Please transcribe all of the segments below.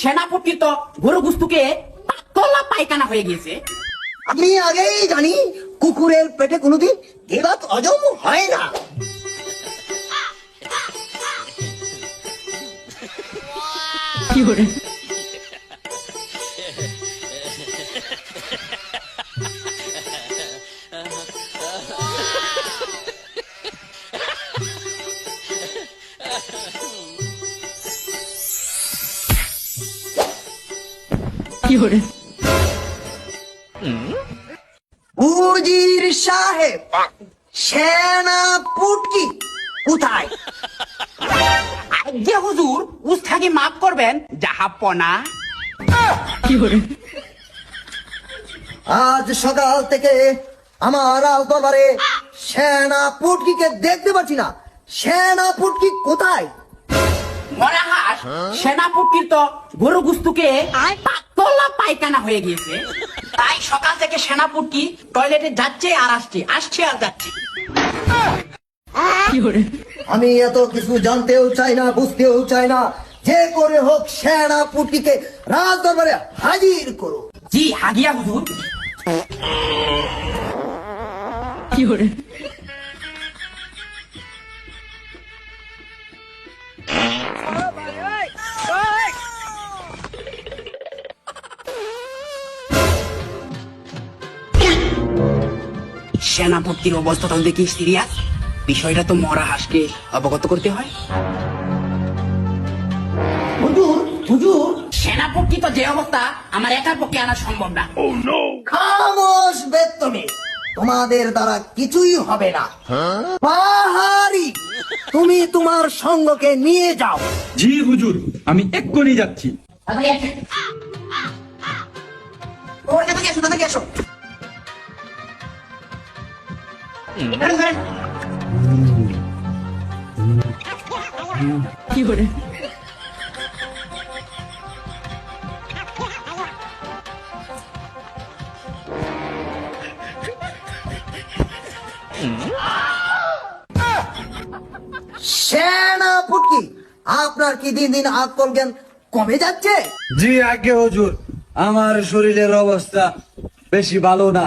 সেনাপতি তো গরু গুস্তুকে পাতলা পায়খানা হয়ে গিয়েছে। আমি আগেই জানি কুকুরের পেটে কোনোদিন দেবাত অজম হয় না। উজির সাহেব সেনা পুটকি কোথায়? আজ্ঞে হুজুর উস্তাকে মাফ করবেন জাহাপনা আজ সকাল থেকে আমার দরবারে সেনা পুটকিকে দেখতে পাচ্ছি না। সেনা পুটকি কোথায়? মরাহাস সেনাপতির তো গরু গুস্তুকে পাতলা পায়খানা হয়ে গিয়েছে। তাই সকাল থেকে সেনাপতি টয়লেটে যাচ্ছে আর আসছে আসছে আর যাচ্ছে। আমি এত কিছু জানতেও চাই না বুঝতেও চাই না। যে করে হোক সেনা পুটকিকে রাজ দরবারে হাজির করো। জি হাগিয়া হুজুর। সেনাপতির অবস্থা তো দেখি সিরিয়াস? বিষয়টা তো মরা হাসকে অবগত করতে হয়। হুজুর হুজুর। সেনাপতি তো যে অবস্থা আমার একার পক্ষে আনা সম্ভব না। খামোশ বেত্তমে তোমাদের দ্বারা কিছুই হবে না। পাহাড়ি তুমি তোমার সঙ্গকে নিয়ে যাও। জি হুজুর আমি এক্ষুনি যাচ্ছি। তাড়াতাড়ি। ও, তাড়াতাড়ি আসো, তাড়াতাড়ি আসো। ধরেন। সেনা আপনার কি দিন দিন আকল জ্ঞান কমে যাচ্ছে? জি আগে হুজুর। আমার শরীরের অবস্থা বেশি ভালো না।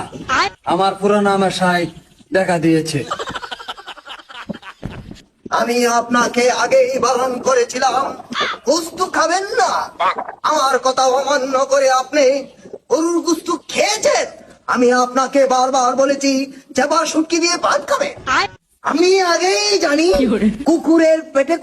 আমার পুরানো আমাশায় দেখা দিয়েছে। আমি আপনাকে আগেই বারণ করেছিলাম গুস্তু খাবেন না। আমার কথা অমান্য করে আপনি গরুর গুস্তু খেয়েছেন। আমি আপনাকে বারবার বলেছি চেপা শুটকি দিয়ে ভাত খাবে। আমি আগেই জানি কুকুরের পেটে